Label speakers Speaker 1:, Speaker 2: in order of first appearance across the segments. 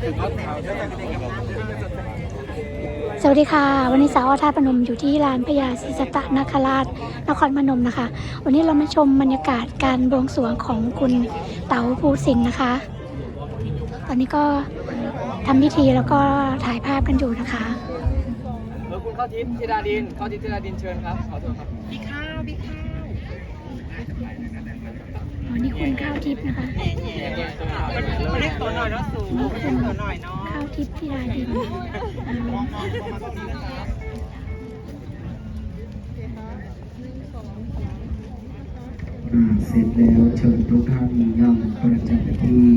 Speaker 1: สวัสดีค่ะ วันนี้สาวท่าตุพนมอยู่ที่ลานพญาศรีสัตนคราชนครพนมนะคะ วันนี้เรามาชมบรรยากาศการบวงสรวงของคุณเต๋าภูสินทร์นะคะ ตอนนี้ก็ทำพิธีแล้วก็ถ่ายภาพกันอยู่นะคะ
Speaker 2: เออคุณเข้าทิพย์ธิดาดินเข้าทิพย์ธิดาดินเชิญครับขอโทษครับ
Speaker 1: วั นนี้คุณข้าวทิพย์นะคะ
Speaker 2: มาเล็กตัวหน่อยเนาะสูง
Speaker 1: นี่คุณข้าวทิพย์ที่ราดิน
Speaker 3: เสร็จแล้วเชิญทุกท่านยังประจำที่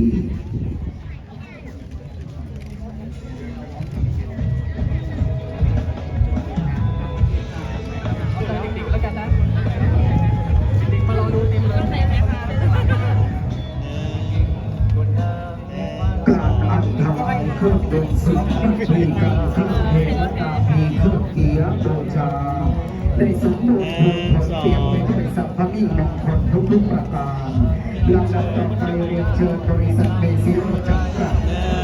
Speaker 3: ทำเครื่งดนตรีพีกันเครื่องเพลงตาพีเครื่องเกียร์โบชาได้สมบูรณ์เพลิงผลเปลี่ยนไปด้วยสัพพมิมงคลทุกทุกๆประการลำดับต่อไปเรียนเชิญบริษัทเบซิโรจำกัด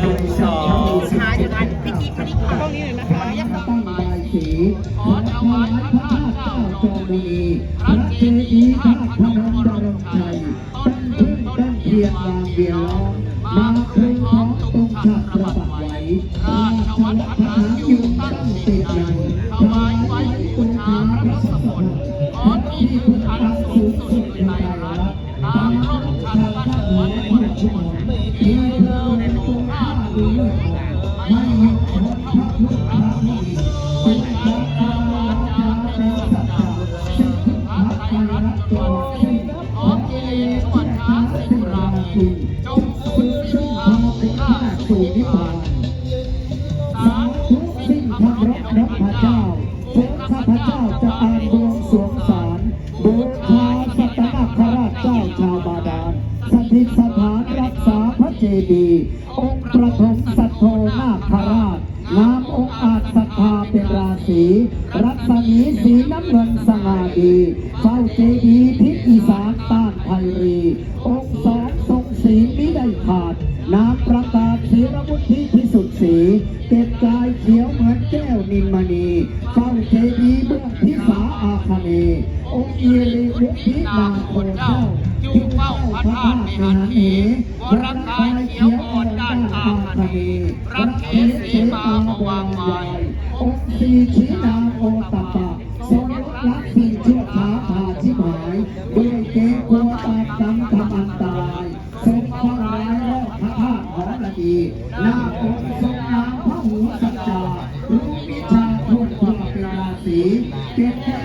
Speaker 3: บริษัททวีสินเจ็ดพิธีพิธีตรงนี้เลยนะคะยักษ์ตั้งบายสีขอถวายพระธาตุเจ้าจอมีพระเจดีย์ธาตุพนมบรมชัยต้นพึ่งต้นเทียนวางเวียนล้อ ราชวัฒน์พระอยู่ตั้งติดใดี องค์ประถมสัตโธนาคราชน้ำองอาจศรัทธาเป็นราศีรัศมีสีน้ำเงินสง่าดีเฝ้าเจดีย์ทิศอีสานต้านไพรีองค์สองานอาเนย์รักเขสีมามาวางไว้องค์สีชีนาโอตปะทรงลดละสิ่งชั่วช้าผ่าชิบหายด้วยเกกลัวตาดำทำอันตายทรงข้าร้ายรอบพระธาตุหอระดีนาองค์ทรงนามพระหูสัจจารู้วิชาทุ่งทั่วเป็นราศีเก็บแก้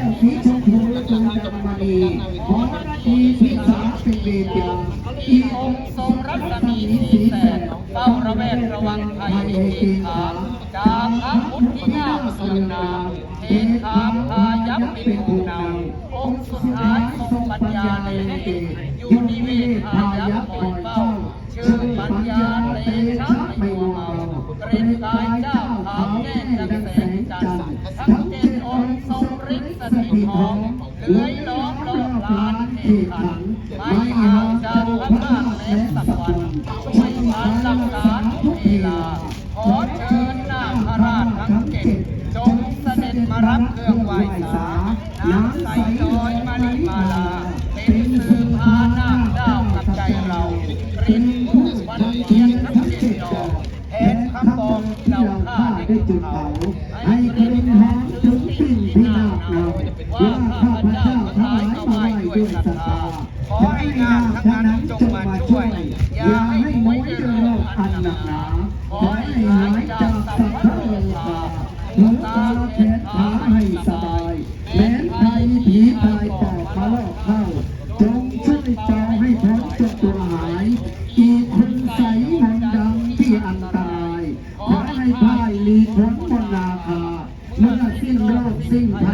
Speaker 3: ามพายัพเป็นผู้นำองค์สุดท้ายทรงปัญญาเลเกอยู่นิเวศพายัพคอยเฝ้าชื่อปัญญาเลชะไม่มัวเมาเกรงกายเจ้าขาวแก้ดังแสงจันทร์ทั้งเจ็ดองค์ทรงฤทธิ์สถิตทองเลื้อยล้อมรอบลานเทขันไม่ห่างจากพระธาตุแม้สักวัน เป็นผู้วันเทียนทั้งเจ็ดดอกแทนคำบอกที่เราฆ่าได้จุดเผาให้กลิ่นหอมถึงปิ้งที่นาคเราว่าข้าพเจ้าทั้งหลายมาไหว้ด้วยศรัทธาขอให้นาคทั้งนั้นจงมาช่วย อย่าให้หวยเรื่องโลกอันหนักหนาขอให้หายจากสัพพะโลกาหัวตาแข เมื่อสิ้นโรคสิ้นภัยร้าย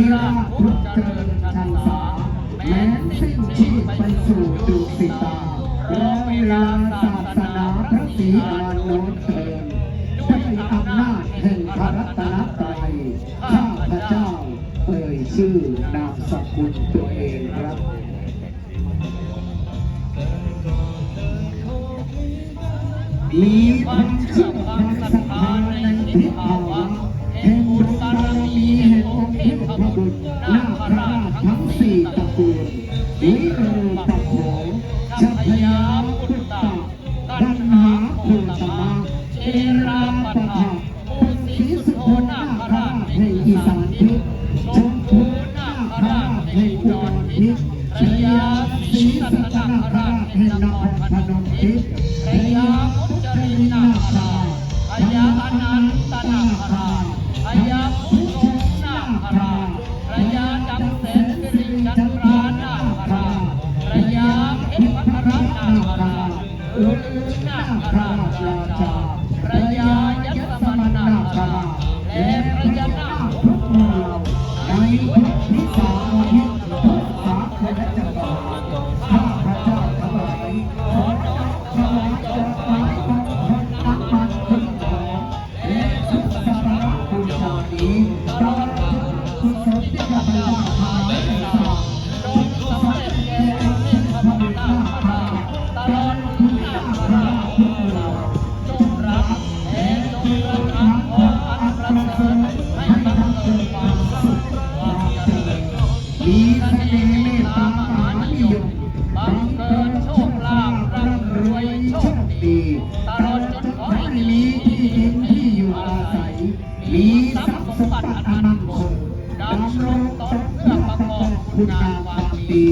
Speaker 3: นิราชพุทธเจริญชันษาแม้สิ้นชีพไปสู่ดุสิตาร้อเวลาศาสนาพระศรีอานนท์เถิดด้วยอำนาจแห่งพระรัตนตรัยข้าพระเจ้าเอ่ยชื่อนามสกุลตัวเองครับมีความเชื่อความศรัทธาในทิศภาวะ ราปะทะภูสีสุโธนาคราชแห่งอีสานทิศชมพูนาคราชแห่งอุดรทิศชยาศรีสัตนาคราชแห่งนครพนมทิศพยามุจรินาคราชพยาอนันตนาคราชพยาพุทธนาคราชพยาจำเสนสิริจันทรานาคราชพยาเพชรพัทรนาคราชอุลนาคราชราชา ดีตลอดจนขอให้มีที่ดินที่อยู่อาศัย มีทรัพย์สมบัติอันมั่นคงดำรงตนเพื่อประกอบคุณงามความดี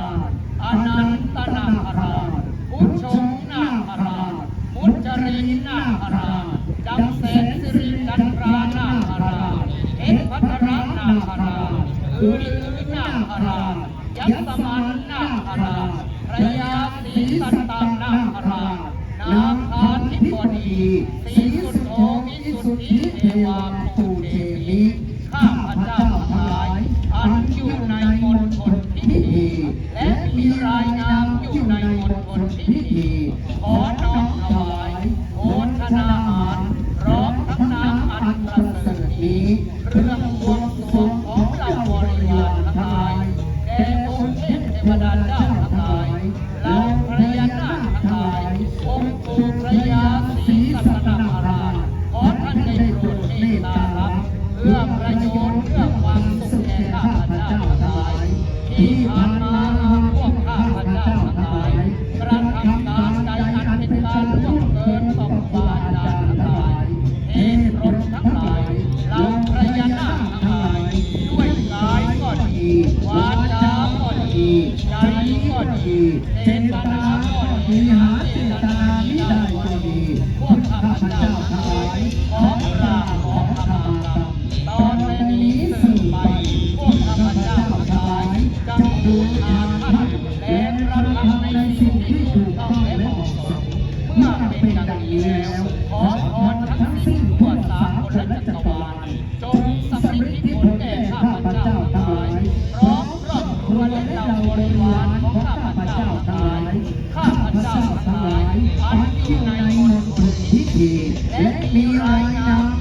Speaker 3: คราชอนันตนาคราชพุทโชนาคราชมุจรินนาคราชจำเสนสิริจันทรานาคราชเอกพัทรนาคราชอุลินาคราชยัสมันนาคราชพระยาศรีสัตตนาคราชนาคาธิบดีศรีสุโธวิสุทธิเทวาปูเทมิข้าพเจ้า เพื่อประโยชน์เพื่อความสุขแก่ข้าพเจ้าทั้งหลายที่ผ่านมาพวกข้าพเจ้าทั้งหลายกระทำการใดอันเป็นการล่วงเกินต่อบาจาทั้งหลายเทพรถทั้งหลายเหล่าพระยานาคทั้งหลายด้วยกายก็ดีวาจาก็ดีใจก็ดีเจ อันอยู่ในมณฑลพิธีและมีรายนาม